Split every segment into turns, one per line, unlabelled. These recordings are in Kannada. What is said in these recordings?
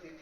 decir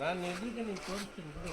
ನಾನು ಎಲ್ಲಿಗೆ ನೀನು ತೋರಿಸ್ತೀನಿ ಬಿಡು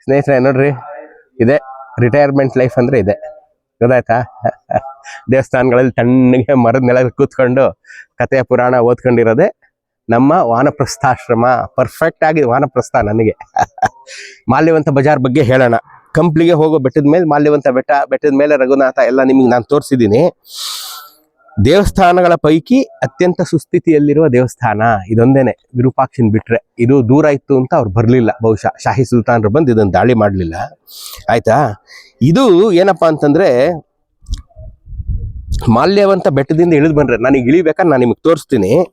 ಸ್ನೇಹಿತರೆ, ನೋಡ್ರಿ, ಇದೆ. ರಿಟೈರ್ಮೆಂಟ್ ಲೈಫ್ ಅಂದ್ರೆ ಇದೆ. ಗೊತ್ತಾಯ್ತಾ? ದೇವಸ್ಥಾನಗಳಲ್ಲಿ ತಣ್ಣಗೆ ಮರದ ನೆಲ ಕೂತ್ಕೊಂಡು ಕಥೆಯ ಪುರಾಣ ಓದ್ಕೊಂಡಿರೋದೆ ನಮ್ಮ ವಾನಪ್ರಸ್ಥಾಶ್ರಮ. ಪರ್ಫೆಕ್ಟ್ ಆಗಿ ವಾನಪ್ರಸ್ಥ ನನಗೆ. ಮಾಲ್ಯವಂತ ಬಜಾರ್ ಬಗ್ಗೆ ಹೇಳೋಣ. ಕಂಪ್ಲಿಗೆ ಹೋಗೋ ಬೆಟ್ಟದ ಮೇಲೆ, ಮಾಲ್ಯವಂತ ಬೆಟ್ಟ, ಬೆಟ್ಟದ ಮೇಲೆ ರಘುನಾಥ ಎಲ್ಲ ನಿಮಗೆ ನಾನು ತೋರಿಸಿದ್ದೀನಿ. ದೇವಸ್ಥಾನಗಳ ಪೈಕಿ ಅತ್ಯಂತ ಸುಸ್ಥಿತಿಯಲ್ಲಿರುವ ದೇವಸ್ಥಾನ. ಇದೊಂದೇನೆ ವಿರೂಪಾಕ್ಷನ್ ಬಿಟ್ರೆ ಇದು ದೂರ ಇತ್ತು ಅಂತ ಅವ್ರು ಬರಲಿಲ್ಲ. ಬಹುಶಃ ಶಾಹಿ ಸುಲ್ತಾನರು ಬಂದು ಇದನ್ನು ದಾಳಿ ಮಾಡಲಿಲ್ಲ. ಆಯ್ತಾ? ಇದು ಏನಪ್ಪಾ ಅಂತಂದ್ರೆ ಮಾಲ್ಯವಂತ ಬೆಟ್ಟದಿಂದ ಇಳಿದು ಬಂದ್ರೆ, ನನಗೆ ಇಳಿಬೇಕಾದ್ರೆ ನಾನು ನಿಮಗೆ ತೋರಿಸ್ತೀನಿ.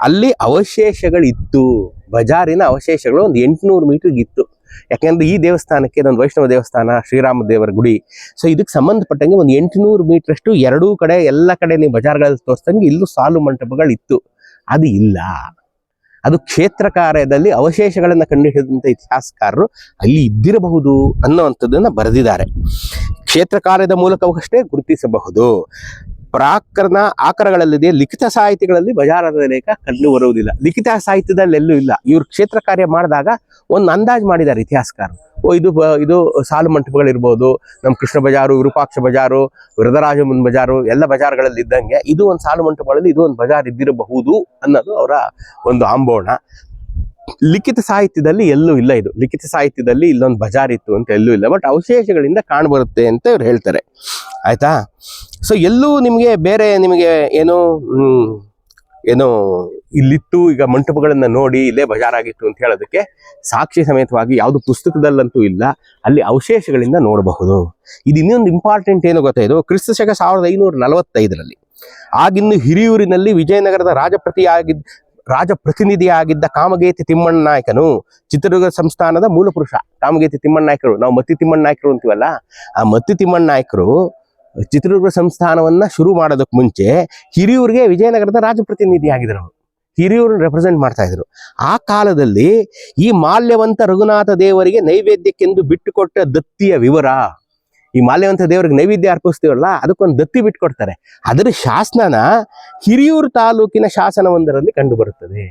ಅಲ್ಲಿ ಅವಶೇಷಗಳಿತ್ತು. ಬಜಾರಿನ ಅವಶೇಷಗಳು ಒಂದು ಎಂಟುನೂರು ಮೀಟರ್ಗೆ ಇತ್ತು ಯಾಕೆಂದ್ರೆ ಈ ದೇವಸ್ಥಾನಕ್ಕೆ ಇದೊಂದು ವೈಷ್ಣವ ದೇವಸ್ಥಾನ, ಶ್ರೀರಾಮ ದೇವರ ಗುಡಿ. ಸೊ ಇದಕ್ಕೆ ಸಂಬಂಧಪಟ್ಟಂಗೆ ಒಂದು ಎಂಟುನೂರು ಮೀಟರ್ ಅಷ್ಟು ಎರಡೂ ಕಡೆ, ಎಲ್ಲ ಕಡೆ ನೀವು ಬಜಾರ್ಗಳಲ್ಲಿ ತೋರಿಸ್ದಂಗೆ ಇಲ್ಲೂ ಸಾಲು ಮಂಟಪಗಳಿತ್ತು. ಅದು ಇಲ್ಲ. ಅದು ಕ್ಷೇತ್ರ ಕಾರ್ಯದಲ್ಲಿ ಅವಶೇಷಗಳನ್ನು ಕಂಡುಹಿಡಿದಂಥ ಇತಿಹಾಸಕಾರರು ಅಲ್ಲಿ ಇದ್ದಿರಬಹುದು ಅನ್ನುವಂಥದ್ದನ್ನ ಬರೆದಿದ್ದಾರೆ. ಕ್ಷೇತ್ರ ಕಾರ್ಯದ ಮೂಲಕವಷ್ಟೇ ಗುರುತಿಸಬಹುದು. ಪ್ರಾಕರಣ ಆಕರಗಳಲ್ಲಿದೆ, ಲಿಖಿತ ಸಾಹಿತ್ಯಗಳಲ್ಲಿ ಬಜಾರದ ಲೇಖ ಕಂಡು ಬರುವುದಿಲ್ಲ. ಲಿಖಿತ ಸಾಹಿತ್ಯದಲ್ಲಿ ಎಲ್ಲೂ ಇಲ್ಲ. ಇವ್ರು ಕ್ಷೇತ್ರ ಕಾರ್ಯ ಮಾಡಿದಾಗ ಒಂದು ಅಂದಾಜು ಮಾಡಿದ್ದಾರೆ ಇತಿಹಾಸಕಾರರು ಓ, ಇದು ಇದು ಸಾಲು ಮಂಟಪಗಳಿರ್ಬೋದು ನಮ್ಮ ಕೃಷ್ಣ ಬಜಾರು, ವಿರೂಪಾಕ್ಷ ಬಜಾರು, ವರದರಾಜಮನ್ ಬಜಾರು, ಎಲ್ಲ ಬಜಾರ್ಗಳಲ್ಲಿ ಇದ್ದಂಗೆ ಇದು ಒಂದು ಸಾಲು ಮಂಟಪಗಳಲ್ಲಿ ಇದು ಒಂದು ಬಜಾರ್ ಇದ್ದಿರಬಹುದು ಅನ್ನೋದು ಅವರ ಒಂದು ಆಂಬೋಣ ಲಿಖಿತ ಸಾಹಿತ್ಯದಲ್ಲಿ ಎಲ್ಲೂ ಇಲ್ಲ ಇದು. ಲಿಖಿತ ಸಾಹಿತ್ಯದಲ್ಲಿ ಇಲ್ಲೊಂದು ಬಜಾರ್ ಇತ್ತು ಅಂತ ಎಲ್ಲೂ ಇಲ್ಲ. ಬಟ್ ಅವಶೇಷಗಳಿಂದ ಕಾಣಬರುತ್ತೆ ಅಂತ ಇವ್ರು ಹೇಳ್ತಾರೆ. ಆಯ್ತಾ? ಸೊ ಎಲ್ಲೂ ನಿಮಗೆ ಬೇರೆ ನಿಮಗೆ ಏನು ಏನು ಇಲ್ಲಿತ್ತು, ಈಗ ಮಂಟಪಗಳನ್ನ ನೋಡಿ ಇಲ್ಲೇ ಬಜಾರ್ ಆಗಿತ್ತು ಅಂತ ಹೇಳೋದಕ್ಕೆ ಸಾಕ್ಷಿ ಸಮೇತವಾಗಿ ಯಾವುದು ಪುಸ್ತಕದಲ್ಲಂತೂ ಇಲ್ಲ. ಅಲ್ಲಿ ಅವಶೇಷಗಳಿಂದ ನೋಡಬಹುದು. ಇದು ಇನ್ನೊಂದು ಇಂಪಾರ್ಟೆಂಟ್ ಏನು ಗೊತ್ತಾ ಇದು? ಕ್ರಿಸ್ತ ಶಕ ಸಾವಿರದ ಐನೂರ ನಲವತ್ತೈದರಲ್ಲಿ. ಆಗಿನ್ನು ಹಿರಿಯೂರಿನಲ್ಲಿ ವಿಜಯನಗರದ ರಾಜಪ್ರತಿಯಾಗಿದ್ದ ರಾಜಪ್ರತಿನಿಧಿಯಾಗಿದ್ದ ಕಾಮಗೇತಿ ತಿಮ್ಮಣ್ಣ ನಾಯಕನು ಚಿತ್ರದುರ್ಗ ಸಂಸ್ಥಾನದ ಮೂಲ ಪುರುಷ ಕಾಮಗೇತಿ ತಿಮ್ಮಣ್ಣ ನಾಯಕರು. ನಾವು ಮತ್ತಿ ತಿಮ್ಮಣ್ಣ ನಾಯಕರು ಅಂತೀವಲ್ಲ? ಆ ಮತ್ತಿ ತಿಮ್ಮಣ್ಣ ನಾಯಕರು ಚಿತ್ರದುರ್ಗ ಸಂಸ್ಥಾನವನ್ನ ಶುರು ಮಾಡೋದಕ್ಕೆ ಮುಂಚೆ ಹಿರಿಯೂರಿಗೆ ವಿಜಯನಗರದ ರಾಜಪ್ರತಿನಿಧಿ ಆಗಿದ್ರು ಹಿರಿಯೂರು ರೆಪ್ರೆಸೆಂಟ್ ಮಾಡ್ತಾ ಇದ್ರು. ಆ ಕಾಲದಲ್ಲಿ ಈ ಮಾಲ್ಯವಂತ ರಘುನಾಥ ದೇವರಿಗೆ ನೈವೇದ್ಯಕ್ಕೆಂದು ಬಿಟ್ಟುಕೊಟ್ಟ ದತ್ತಿಯ ವಿವರ ಈ ಮಾಲ್ಯವಂತ ದೇವರಿಗೆ ನೈವೇದ್ಯ ಅರ್ಪಿಸ್ತೀವಲ್ಲ, ಅದಕ್ಕೊಂದು ದತ್ತಿ ಬಿಟ್ಕೊಡ್ತಾರೆ. ಅದರ ಶಾಸನನ ಹಿರಿಯೂರು ತಾಲೂಕಿನ ಶಾಸನವೊಂದರಲ್ಲಿ ಕಂಡು ಬರುತ್ತದೆ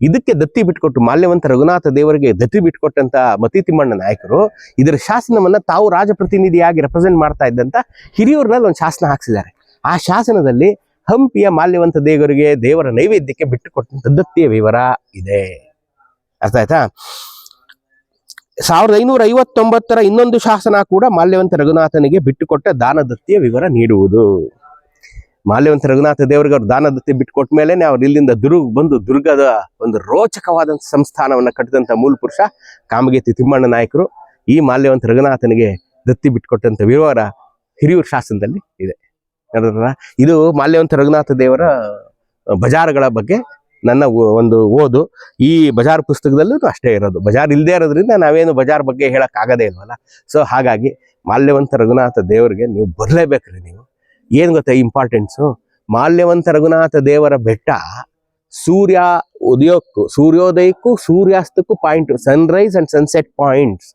ಇದಕ್ಕೆ ದತ್ತಿ ಬಿಟ್ಕೊಟ್ಟು ಮಾಲ್ಯವಂತ ರಘುನಾಥ ದೇವರಿಗೆ ದತ್ತಿ ಬಿಟ್ಕೊಟ್ಟಂತ ಮತಿ ತಿಮ್ಮಣ್ಣ ನಾಯಕರು ಇದರ ಶಾಸನವನ್ನ ತಾವು ರಾಜಪ್ರತಿನಿಧಿಯಾಗಿ ರೆಪ್ರೆಸೆಂಟ್ ಮಾಡ್ತಾ ಇದ್ದಂತ ಹಿರಿಯೂರಿನಲ್ಲಿ ಒಂದು ಶಾಸನ ಹಾಕ್ಸಿದ್ದಾರೆ. ಆ ಶಾಸನದಲ್ಲಿ ಹಂಪಿಯ ಮಾಲ್ಯವಂತ ದೇವರಿಗೆ ದೇವರ ನೈವೇದ್ಯಕ್ಕೆ ಬಿಟ್ಟುಕೊಟ್ಟಂತ ದತ್ತಿಯ ವಿವರ ಇದೆ. ಅರ್ಥ ಆಯ್ತಾ? ಸಾವಿರದ ಐನೂರ ಐವತ್ತೊಂಬತ್ತರ ಇನ್ನೊಂದು ಶಾಸನ ಕೂಡ ಮಾಲ್ಯವಂತ ರಘುನಾಥನಿಗೆ ಬಿಟ್ಟುಕೊಟ್ಟ ದಾನದತ್ತಿಯ ವಿವರ ನೀಡುವುದು. ಮಾಲ್ಯವಂತ ರಘುನಾಥ ದೇವರಿಗೆ ಅವ್ರು ದಾನದತ್ತಿ ಬಿಟ್ಟುಕೊಟ್ಟ ಮೇಲೆ ಅವ್ರು ಇಲ್ಲಿಂದ ದುರ್ಗ್ ಬಂದು ದುರ್ಗದ ಒಂದು ರೋಚಕವಾದಂಥ ಸಂಸ್ಥಾನವನ್ನ ಕಟ್ಟಿದಂಥ ಮೂಲ ಪುರುಷ ಕಾಮಗೇತಿ ತಿಮ್ಮಣ್ಣ ನಾಯಕರು ಈ ಮಾಲ್ಯವಂತ ರಘುನಾಥನಿಗೆ ದತ್ತಿ ಬಿಟ್ಟುಕೊಟ್ಟಂತ ವಿವರ ಹಿರಿಯೂರು ಶಾಸನದಲ್ಲಿ ಇದೆ. ಇದು ಮಾಲ್ಯವಂತ ರಘುನಾಥ ದೇವರ ಬಜಾರ್ಗಳ ಬಗ್ಗೆ ನನ್ನ ಒಂದು ಓದು ಈ ಬಜಾರ್ ಪುಸ್ತಕದಲ್ಲೂ ಅಷ್ಟೇ ಇರೋದು. ಬಜಾರ್ ಇಲ್ಲದೆ ಇರೋದ್ರಿಂದ ನಾವೇನು ಬಜಾರ್ ಬಗ್ಗೆ ಹೇಳಕ್ ಆಗದೇ ಇಲ್ವಲ್ಲ? ಸೊ ಹಾಗಾಗಿ ಮಾಲ್ಯವಂತ ರಘುನಾಥ ದೇವರಿಗೆ ನೀವು ಬರಲೇಬೇಕ್ರಿ ನೀವು. ಏನು ಗೊತ್ತಾ ಇಂಪಾರ್ಟೆನ್ಸು ಮಾಲ್ಯವಂತ ರಘುನಾಥ ದೇವರ ಬೆಟ್ಟ ಸೂರ್ಯ ಉದಯಕ್ಕೂ, ಸೂರ್ಯೋದಯಕ್ಕೂ ಸೂರ್ಯಾಸ್ತಕ್ಕೂ point sunrise and sunset points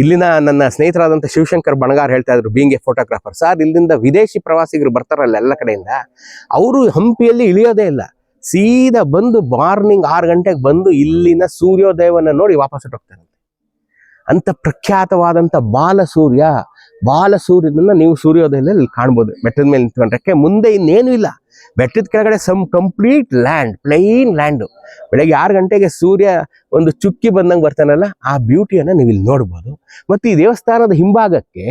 ಇಲ್ಲಿನ ನನ್ನ ಸ್ನೇಹಿತರಾದಂಥ ಶಿವಶಂಕರ್ ಬಣಗಾರ್ ಹೇಳ್ತಾ ಇದ್ರು ಬೀಂಗ್ ಫೋಟೋಗ್ರಾಫರ್ ಸರ್ ಇಲ್ಲಿಂದ ವಿದೇಶಿ ಪ್ರವಾಸಿಗರು ಬರ್ತಾರಲ್ಲ ಎಲ್ಲ ಕಡೆಯಿಂದ, ಅವರು ಹಂಪಿಯಲ್ಲಿ ಇಳಿಯೋದೇ ಇಲ್ಲ. ಸೀದಾ ಬಂದು ಮಾರ್ನಿಂಗ್ ಆರು ಗಂಟೆಗೆ ಬಂದು ಇಲ್ಲಿನ ಸೂರ್ಯೋದಯವನ್ನು ನೋಡಿ ವಾಪಸ್ ಹೊಟ್ಟೋಗ್ತಾರೆ ಅಂತ ಪ್ರಖ್ಯಾತವಾದಂಥ ಬಾಲ ಸೂರ್ಯ ಬಾಲ ನೀವು ಸೂರ್ಯೋದಯದಲ್ಲಿ ಕಾಣ್ಬೋದು. ಬೆಟ್ಟದ ಮೇಲೆ ನಿಂತ್ಕೊಂಡ್ರೆ. ಮುಂದೆ ಇನ್ನೇನು ಇಲ್ಲ. ಬೆಟ್ಟದ ಕೆಳಗಡೆ some complete land plain land ಬೆಳಗ್ಗೆ ಆರು ಗಂಟೆಗೆ ಸೂರ್ಯ ಒಂದು ಚುಕ್ಕಿ ಬಂದಂಗೆ ಬರ್ತಾನಲ್ಲ, ಆ ಬ್ಯೂಟಿಯನ್ನು ನೀವು ಇಲ್ಲಿ ನೋಡ್ಬೋದು. ಮತ್ತು ಈ ದೇವಸ್ಥಾನದ ಹಿಂಭಾಗಕ್ಕೆ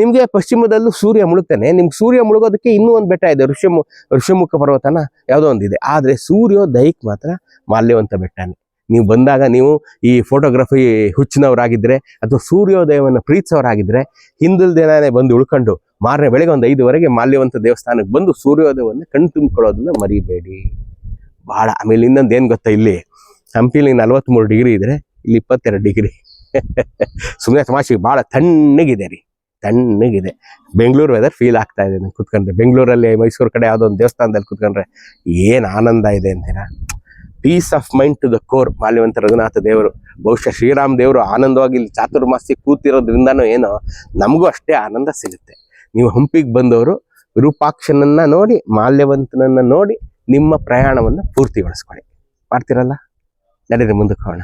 ನಿಮಗೆ ಪಶ್ಚಿಮದಲ್ಲೂ ಸೂರ್ಯ ಮುಳುಗ್ತಾನೆ. ನಿಮ್ಗೆ ಸೂರ್ಯ ಮುಳುಗೋದಕ್ಕೆ ಇನ್ನೂ ಒಂದು ಬೆಟ್ಟ ಇದೆ ಋಷಿಮು ಋಷಿಮುಖ ಪರ್ವತನ ಯಾವುದೋ ಒಂದಿದೆ ಆದರೆ ಸೂರ್ಯೋದಯಕ್ಕೆ ಮಾತ್ರ ಮಾಲ್ಯವಂತ ಬೆಟ್ಟನೇ. ನೀವು ಬಂದಾಗ ನೀವು ಈ ಫೋಟೋಗ್ರಫಿ ಹುಚ್ಚಿನವರಾಗಿದ್ದರೆ ಅಥವಾ ಸೂರ್ಯೋದಯವನ್ನು ಪ್ರೀತಿಸೋರಾಗಿದ್ದರೆ ದಿನನೇ ಬಂದು ಉಳ್ಕೊಂಡು ಮಾರನೇ ಬೆಳಗ್ಗೆ ಒಂದು ಐದುವರೆಗೆ ಮಾಲ್ಯವಂತ ದೇವಸ್ಥಾನಕ್ಕೆ ಬಂದು ಸೂರ್ಯೋದಯವನ್ನು ಕಣ್ ತುಂಬಿಕೊಳ್ಳೋದನ್ನ ಮರಿಬೇಡಿ. ಭಾಳ ಆಮೇಲೆ ಇನ್ನೊಂದು ಏನು ಗೊತ್ತಾ ಇಲ್ಲಿ? ಹಂಪಿಲಿ ನಲ್ವತ್ಮೂರು ಡಿಗ್ರಿ ಇದ್ರೆ ಇಲ್ಲಿ ಇಪ್ಪತ್ತೆರಡು ಡಿಗ್ರಿ. ಸುಮ್ಮನೆ ತಮಾಷೆಗೆ ಭಾಳ ತಣ್ಣಗಿದೆ ರೀ. ತಣ್ಣಗಿದೆ. ಬೆಂಗಳೂರು ವೆದರ್ ಫೀಲ್ ಆಗ್ತಾ ಇದೆ ನಂಗೆ ಕುತ್ಕೊಂಡ್ರೆ. ಬೆಂಗಳೂರಲ್ಲಿ ಮೈಸೂರು ಕಡೆ ಯಾವುದೋ ಒಂದು ದೇವಸ್ಥಾನದಲ್ಲಿ ಕುತ್ಕೊಂಡ್ರೆ ಏನು ಆನಂದ ಇದೆ ಅಂತೀರಾ? Peace of mind to the core Malyavanta Raghunatha ದೇವರು. ಬಹುಶಃ ಶ್ರೀರಾಮ್ ದೇವರು ಆನಂದವಾಗಿ ಇಲ್ಲಿ ಚಾತುರ್ಮಾಸಿ ಕೂತಿರೋದ್ರಿಂದನೂ ಏನೋ, ನಮಗೂ ಅಷ್ಟೇ ಆನಂದ ಸಿಗುತ್ತೆ. ನೀವು ಹಂಪಿಗೆ ಬಂದವರು ವಿರೂಪಾಕ್ಷನನ್ನ ನೋಡಿ ಮಾಲ್ಯವಂತನನ್ನ ನೋಡಿ ನಿಮ್ಮ ಪ್ರಯಾಣವನ್ನು ಪೂರ್ತಿಗೊಳಿಸ್ಕೊಳ್ಳಿ. ಮಾಡ್ತೀರಲ್ಲ? ನಡೀರಿ ಮುಂದಕ್ಕೆ ಹೋಗೋಣ.